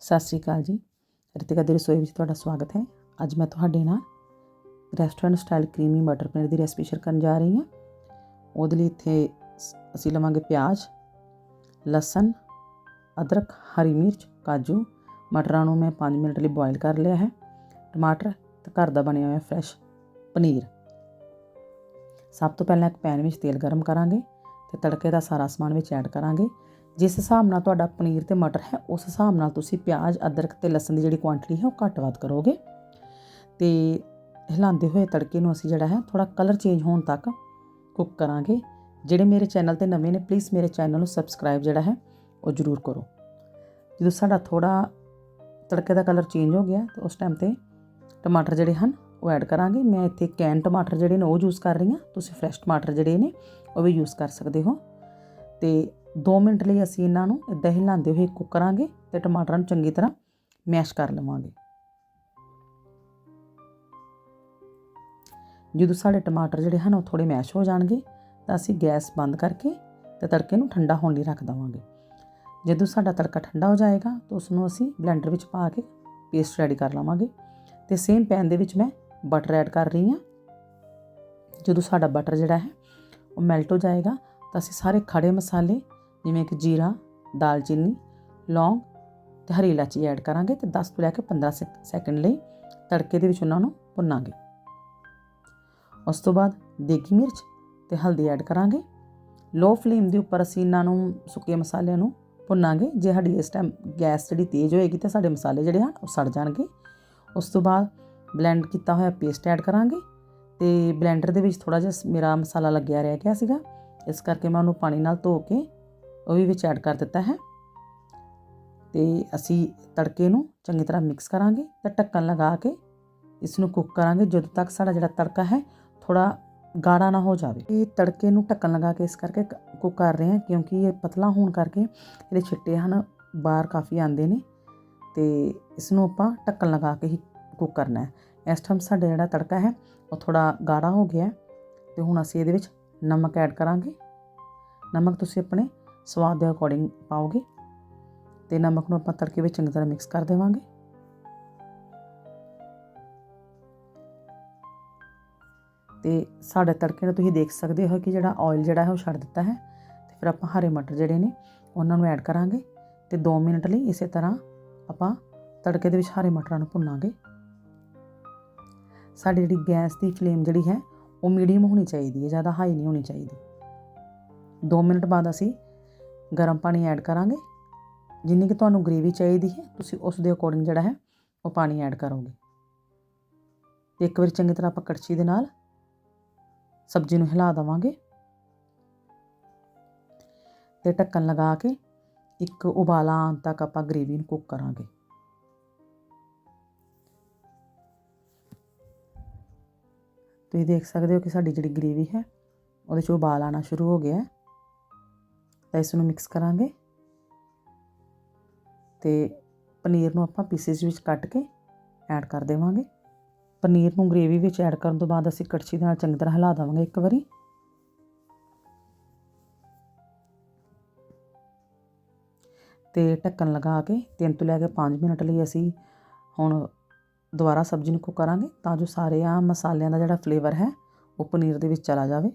ਸਤਿ ਸ੍ਰੀ ਅਕਾਲ ਜੀ। ਰਿਤਿਕਾ ਦੀ ਰਸੋਈ ਵਿੱਚ ਤੁਹਾਡਾ ਸਵਾਗਤ ਹੈ। ਅੱਜ ਮੈਂ ਤੁਹਾਡੇ ਨਾਲ ਰੈਸਟੋਰੈਂਟ ਸਟਾਈਲ ਕਰੀਮੀ ਮਟਰ ਪਨੀਰ ਦੀ ਰੈਸਪੀ ਸ਼ੇਅਰ ਕਰਨ ਜਾ ਰਹੀ ਹਾਂ। ਉਹਦੇ ਲਈ ਇੱਥੇ ਸ- ਅਸੀਂ ਲਵਾਂਗੇ ਪਿਆਜ਼, ਲਸਣ, ਅਦਰਕ, ਹਰੀ ਮਿਰਚ, ਕਾਜੂ। ਮਟਰਾਂ ਨੂੰ ਮੈਂ 5 ਮਿੰਟ ਲਈ ਬੋਇਲ ਕਰ ਲਿਆ ਹੈ। ਟਮਾਟਰ ਤੇ ਘਰ ਦਾ ਬਣਿਆ ਹੋਇਆ ਫਰੈਸ਼ ਪਨੀਰ। ਸਭ ਤੋਂ ਪਹਿਲਾਂ ਇੱਕ ਪੈਨ ਵਿੱਚ ਤੇਲ ਗਰਮ ਕਰਾਂਗੇ ਤੇ ਤੜਕੇ ਦਾ ਸਾਰਾ ਸਮਾਨ ਵਿੱਚ ਐਡ ਕਰਾਂਗੇ। ਜਿਸ ਹਿਸਾਬ ਨਾਲ ਤੁਹਾਡਾ ਪਨੀਰ ਤੇ ਮਟਰ ਹੈ, ਉਸ ਹਿਸਾਬ ਨਾਲ ਤੁਸੀਂ ਪਿਆਜ਼, ਅਦਰਕ ਤੇ ਲਸਣ ਦੀ ਜਿਹੜੀ ਕੁਆਂਟੀਟੀ ਹੈ, ਉਹ ਘੱਟ ਵੱਧ ਕਰੋਗੇ। ਤੇ ਹਿਲਾਉਂਦੇ ਹੋਏ ਤੜਕੇ ਨੂੰ ਅਸੀਂ ਜਿਹੜਾ ਹੈ ਥੋੜਾ ਕਲਰ ਚੇਂਜ ਹੋਣ ਤੱਕ ਕੁੱਕ ਕਰਾਂਗੇ। ਜਿਹੜੇ ਮੇਰੇ ਚੈਨਲ ਤੇ ਨਵੇਂ ਨੇ ਪਲੀਜ਼ ਮੇਰੇ ਚੈਨਲ ਨੂੰ ਸਬਸਕ੍ਰਾਈਬ ਜਿਹੜਾ ਹੈ, ਉਹ ਜ਼ਰੂਰ ਕਰੋ। ਜਦੋਂ ਸਾਡਾ ਥੋੜਾ ਤੜਕੇ ਦਾ ਕਲਰ ਚੇਂਜ ਹੋ ਗਿਆ, ਤੇ ਉਸ ਟਾਈਮ ਤੇ ਟਮਾਟਰ ਜਿਹੜੇ ਹਨ, ਉਹ ਐਡ ਕਰਾਂਗੇ। ਮੈਂ ਇੱਥੇ ਕੈਨ ਟਮਾਟਰ ਜਿਹੜੇ ਨੇ, ਉਹ ਯੂਜ਼ ਕਰ ਰਹੀ ਹਾਂ। ਤੁਸੀਂ ਫਰੈਸ਼ ਟਮਾਟਰ ਜਿਹੜੇ ਨੇ, ਉਹ ਵੀ ਯੂਜ਼ ਕਰ ਸਕਦੇ ਹੋ। ਤੇ 2 ਮਿੰਟ ਲਈ ਅਸੀਂ ਇਹਨਾਂ ਨੂੰ ਇਦਾਂ ਹੀ ਹਿਲਾਉਂਦੇ ਹੋਏ ਕੁੱਕ ਕਰਾਂਗੇ ਤੇ ਟਮਾਟਰਾਂ ਨੂੰ ਚੰਗੀ ਤਰ੍ਹਾਂ ਮੈਸ਼ ਕਰ ਲਵਾਂਗੇ। ਜਦੋਂ ਸਾਡੇ ਟਮਾਟਰ ਜਿਹੜੇ ਹਨ ਉਹ ਥੋੜੇ ਮੈਸ਼ ਹੋ ਜਾਣਗੇ, ਤਾਂ ਅਸੀਂ ਗੈਸ ਬੰਦ ਕਰਕੇ ਤੇ ਤੜਕੇ ਨੂੰ ਠੰਡਾ ਹੋਣ ਲਈ ਰੱਖ ਦਵਾਂਗੇ। ਜਦੋਂ ਸਾਡਾ ਤੜਕਾ ਠੰਡਾ ਹੋ ਜਾਏਗਾ, ਤਾਂ ਉਸ ਨੂੰ ਅਸੀਂ ਬਲੈਂਡਰ ਵਿੱਚ ਪਾ ਕੇ ਪੇਸਟ ਰੈਡੀ ਕਰ ਲਵਾਂਗੇ। ਤੇ ਸੇਮ ਪੈਨ ਦੇ ਵਿੱਚ ਮੈਂ ਬਟਰ ਐਡ ਕਰ ਰਹੀ ਹਾਂ। ਜਦੋਂ ਸਾਡਾ ਬਟਰ ਜਿਹੜਾ ਹੈ ਉਹ ਮੈਲਟ ਹੋ ਜਾਏਗਾ, ਤਾਂ ਅਸੀਂ ਸਾਰੇ ਖੜੇ ਮਸਾਲੇ ਜਿਵੇਂ ਕਿ ਜੀਰਾ, ਦਾਲਚੀਨੀ, ਲੌਂਗ ਤੇ ਹਰੀ ਇਲਾਚੀ ਐਡ ਕਰਾਂਗੇ ਤੇ 10 ਤੋਂ ਲੈ ਕੇ 15 ਸੈਕ- ਸੈਕਿੰਡ ਲਈ ਤੜਕੇ ਦੇ ਵਿੱਚ ਉਹਨਾਂ ਨੂੰ ਭੁੰਨਾਂਗੇ। ਉਸ ਤੋਂ ਬਾਅਦ ਦੇਗੀ ਮਿਰਚ ਤੇ ਹਲਦੀ ਐਡ ਕਰਾਂਗੇ। ਲੋ ਫਲੇਮ ਦੇ ਉੱਪਰ ਅਸੀਂ ਇਹਨਾਂ ਨੂੰ ਸੁੱਕੇ ਮਸਾਲਿਆਂ ਨੂੰ ਭੁੰਨਾਂਗੇ। ਜੇ ਸਾਡੀ ਇਸ ਟਾਈਮ ਗੈਸ ਜਿਹੜੀ ਤੇਜ਼ ਹੋਏਗੀ ਤਾਂ ਸਾਡੇ ਮਸਾਲੇ ਜਿਹੜੇ ਹਨ ਉਹ ਸੜ ਜਾਣਗੇ। ਉਸ ਤੋਂ ਬਾਅਦ ਬਲੈਂਡ ਕੀਤਾ ਹੋਇਆ ਪੇਸਟ ਐਡ ਕਰਾਂਗੇ ਤੇ ਬਲੈਂਡਰ ਦੇ ਵਿੱਚ ਥੋੜਾ ਜਿਹਾ ਸ- ਮੇਰਾ ਮਸਾਲਾ ਲੱਗਿਆ ਰਹਿ ਗਿਆ ਸੀਗਾ। ਇਸ ਕਰਕੇ ਮੈਂ ਉਹਨੂੰ ਪਾਣੀ ਨਾਲ ਧੋ ਕੇ ਉਹ ਵੀ ਵਿੱਚ ਐਡ ਕਰ ਦਿੱਤਾ ਹੈ। ਤੇ ਅਸੀਂ ਤੜਕੇ ਨੂੰ ਚੰਗੀ ਤਰ੍ਹਾਂ ਮਿਕਸ ਕਰਾਂਗੇ ਤੇ ਢੱਕਣ ਲਗਾ ਕੇ ਇਸ ਨੂੰ ਕੁੱਕ ਕਰਾਂਗੇ ਜਦੋਂ ਤੱਕ ਸਾਡਾ ਜਿਹੜਾ ਤੜਕਾ ਹੈ ਥੋੜਾ ਗਾੜਾ ਨਾ ਹੋ ਜਾਵੇ। ਇਹ ਤੜਕੇ ਨੂੰ ਢੱਕਣ ਲਗਾ ਕੇ ਇਸ ਕਰਕੇ ਕੁੱਕ ਕਰ ਰਹੇ ਹਾਂ ਕਿਉਂਕਿ ਇਹ ਪਤਲਾ ਹੋਣ ਕਰਕੇ ਇਹਦੇ ਛਿੱਟੇ ਹਨ ਬਾਹਰ ਕਾਫੀ ਆਉਂਦੇ ਨੇ ਤੇ ਇਸ ਨੂੰ ਆਪਾਂ ਢੱਕਣ ਲਗਾ ਕੇ ਹੀ ਕੁੱਕ ਕਰਨਾ ਹੈ। ਇਸ ਟਾਈਮ ਸਾਡਾ ਜਿਹੜਾ ਤੜਕਾ ਹੈ ਉਹ ਥੋੜਾ ਗਾੜਾ ਹੋ ਗਿਆ ਹੈ ਤੇ ਹੁਣ ਅਸੀਂ ਇਹਦੇ ਵਿੱਚ ਨਮਕ ਐਡ ਕਰਾਂਗੇ। ਨਮਕ ਤੁਸੀਂ ਆਪਣੇ ਸਵਾਦ ਦੇ ਅਕੋਰਡਿੰਗ ਪਾਓਗੇ ਤੇ ਨਮਕ ਨੂੰ ਆਪਾਂ ਤੜਕੇ ਵਿੱਚ ਚੰਗੀ ਤਰ੍ਹਾਂ ਮਿਕਸ ਕਰ ਦੇਵਾਂਗੇ। ਤੇ ਸਾਡੇ ਤੜਕੇ ਨੂੰ ਤੁਸੀਂ ਦੇਖ ਸਕਦੇ ਹੋ ਕਿ ਜਿਹੜਾ ਆਇਲ ਜਿਹੜਾ ਹੈ ਉਹ ਛੱਡ ਦਿੱਤਾ ਹੈ। ਤੇ ਫਿਰ ਆਪਾਂ ਹਰੇ ਮਟਰ ਜਿਹੜੇ ਨੇ, ਉਹਨਾਂ ਨੂੰ ਐਡ ਕਰਾਂਗੇ ਤੇ 2 ਮਿੰਟ ਲਈ ਇਸੇ ਤਰ੍ਹਾਂ ਆਪਾਂ ਤੜਕੇ ਦੇ ਵਿੱਚ ਹਰੇ ਮਟਰਾਂ ਨੂੰ ਭੁੰਨਾਂਗੇ। ਸਾਡੀ ਜਿਹੜੀ ਗੈਸ ਦੀ ਫਲੇਮ ਜਿਹੜੀ ਹੈ, ਉਹ ਮੀਡੀਅਮ ਹੋਣੀ ਚਾਹੀਦੀ ਹੈ, ਜ਼ਿਆਦਾ ਹਾਈ ਨਹੀਂ ਹੋਣੀ ਚਾਹੀਦੀ। 2 ਮਿੰਟ ਬਾਅਦ ਅਸੀਂ ਗਰਮ ਪਾਣੀ ਐਡ ਕਰਾਂਗੇ। ਜਿੰਨੀ ਕਿ ਤੁਹਾਨੂੰ ਗ੍ਰੇਵੀ ਚਾਹੀਦੀ ਹੈ, ਤੁਸੀਂ ਉਸ ਦੇ ਅਕੋਰਡਿੰਗ ਜਿਹੜਾ ਹੈ, ਉਹ ਪਾਣੀ ਐਡ ਕਰੋਗੇ। ਤੇ ਇੱਕ ਵਾਰੀ ਚੰਗੀ ਤਰ੍ਹਾਂ ਆਪਾਂ ਕੜਛੀ ਦੇ ਨਾਲ ਸਬਜ਼ੀ ਨੂੰ ਹਿਲਾ ਦਵਾਂਗੇ। ਤੇ ਢੱਕਣ ਲਗਾ ਕੇ ਇੱਕ ਉਬਾਲਾ ਆਉਣ ਤੱਕ ਆਪਾਂ ਗ੍ਰੇਵੀ ਨੂੰ ਕੁੱਕ ਕਰਾਂਗੇ। ਤੁਸੀਂ ਦੇਖ ਸਕਦੇ ਹੋ ਕਿ ਸਾਡੀ ਜਿਹੜੀ ਗ੍ਰੇਵੀ ਹੈ, ਉਹਦੇ 'ਚ ਉਬਾਲ ਆਣਾ ਸ਼ੁਰੂ ਹੋ ਗਿਆ ਹੈ। ਤਾਂ ਇਸ ਨੂੰ ਮਿਕਸ ਕਰਾਂਗੇ। ਤੇ ਪਨੀਰ ਨੂੰ ਆਪਾਂ ਪੀਸਿਸ ਵਿੱਚ ਕੱਟ ਕੇ ਐਡ ਕਰ ਦੇਵਾਂਗੇ। ਪਨੀਰ ਨੂੰ ਗ੍ਰੇਵੀ ਵਿੱਚ ਐਡ ਕਰਨ ਤੋਂ ਬਾਅਦ ਅਸੀਂ ਕੜਛੀ ਨਾਲ ਚੰਗੀ ਤਰ੍ਹਾਂ ਹਿਲਾ ਦੇਵਾਂਗੇ ਇੱਕ ਵਾਰੀ। ਤੇ ਢੱਕਣ ਲਗਾ ਕੇ 3 ਤੋਂ ਲੈ ਕੇ 5 ਮਿੰਟ ਲਈ ਅਸੀਂ ਹੁਣ ਦੁਬਾਰਾ ਸਬਜ਼ੀ ਨੂੰ ਕੁੱਕ ਕਰਾਂਗੇ ਤਾਂ ਜੋ ਸਾਰੇ ਆ ਮਸਾਲਿਆਂ ਦਾ ਜਿਹੜਾ ਫਲੇਵਰ ਹੈ ਉਹ ਪਨੀਰ ਦੇ ਵਿੱਚ ਚਲਾ ਜਾਵੇ।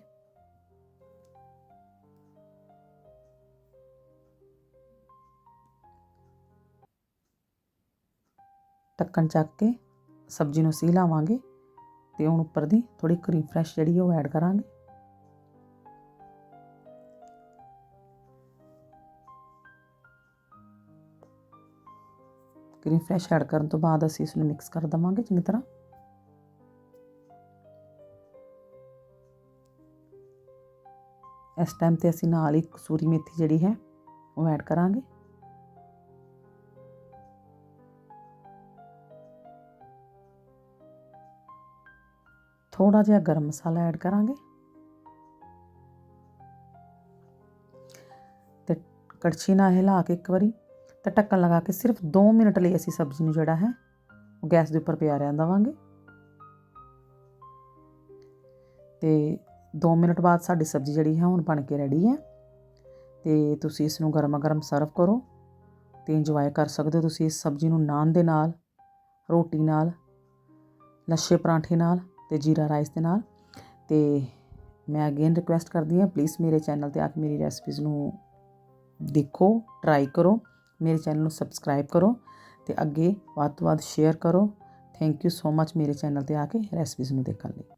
ਢੱਕਣ ਚੱਕ ਕੇ ਸਬਜ਼ੀ ਨੂੰ ਸੀ ਲਾਵਾਂਗੇ ਤੇ ਹੁਣ ਉੱਪਰ ਦੀ ਥੋੜੀ ਕਰੀਮ ਫਰੈਸ਼ ਜਿਹੜੀ ਉਹ ਐਡ ਕਰਾਂਗੇ। ਕਰੀਮ ਫਰੈਸ਼ ਐਡ ਕਰਨ ਤੋਂ ਬਾਅਦ ਅਸੀਂ ਇਸ ਨੂੰ ਮਿਕਸ ਕਰ ਦਵਾਂਗੇ ਚੰਗੀ ਤਰ੍ਹਾਂ। ਇਸ ਟਾਈਮ ਤੇ ਅਸੀਂ ਨਾਲ ਹੀ ਕਸੂਰੀ ਮੇਥੀ ਜਿਹੜੀ ਹੈ ਉਹ ਐਡ ਕਰਾਂਗੇ। ਥੋੜਾ ਜਿਹਾ ਗਰਮ ਮਸਾਲਾ ਐਡ ਕਰਾਂਗੇ। ਤੇ ਕੜਛੀ ਨਾਲ ਹਿਲਾ ਕੇ ਇੱਕ ਵਾਰੀ ਤੇ ਢੱਕਣ ਲਗਾ ਕੇ ਸਿਰਫ 2 ਮਿੰਟ ਲਈ ਅਸੀਂ ਸਬਜ਼ੀ ਨੂੰ ਜਿਹੜਾ ਹੈ, ਉਹ ਗੈਸ ਦੇ ਉੱਪਰ ਪਿਆ ਰਹਿਣ ਦੇਵਾਂਗੇ। ਤੇ 2 ਮਿੰਟ ਬਾਅਦ ਸਾਡੀ ਸਬਜ਼ੀ ਜਿਹੜੀ ਹੈ, ਹੁਣ ਬਣ ਕੇ ਰੈਡੀ ਹੈ। ਤੇ ਤੁਸੀਂ ਇਸ ਨੂੰ ਗਰਮਾ ਗਰਮ ਸਰਵ ਕਰੋ ਤੇ ਇੰਜੋਏ ਕਰ ਸਕਦੇ ਹੋ ਤੁਸੀਂ ਇਸ ਸਬਜ਼ੀ ਨੂੰ ਨਾਨ ਦੇ ਨਾਲ, ਰੋਟੀ ਨਾਲ, ਲੱਛੇ ਪਰਾਂਠੇ ਨਾਲ। ਤੇ ਜੀਰਾ ਰਾਈਸ ਦੇ ਨਾਲ। ਤੇ ਮੈਂ ਅਗੇਨ ਰਿਕੁਐਸਟ ਕਰਦੀ ਹਾਂ ਪਲੀਜ਼ ਮੇਰੇ ਚੈਨਲ ਤੇ ਆ ਕੇ ਮੇਰੀ ਰੈਸਪੀਜ਼ ਨੂੰ ਦੇਖੋ ਟਰਾਈ ਕਰੋ। ਮੇਰੇ ਚੈਨਲ ਨੂੰ ਸਬਸਕ੍ਰਾਈਬ ਕਰੋ ਤੇ ਅੱਗੇ ਵੱਧ ਤੋਂ ਵੱਧ ਸ਼ੇਅਰ ਕਰੋ। ਥੈਂਕ ਯੂ ਸੋ ਮੱਚ ਮੇਰੇ ਚੈਨਲ ਤੇ ਆ ਕੇ ਰੈਸਪੀਜ਼ ਨੂੰ ਦੇਖਣ ਲਈ।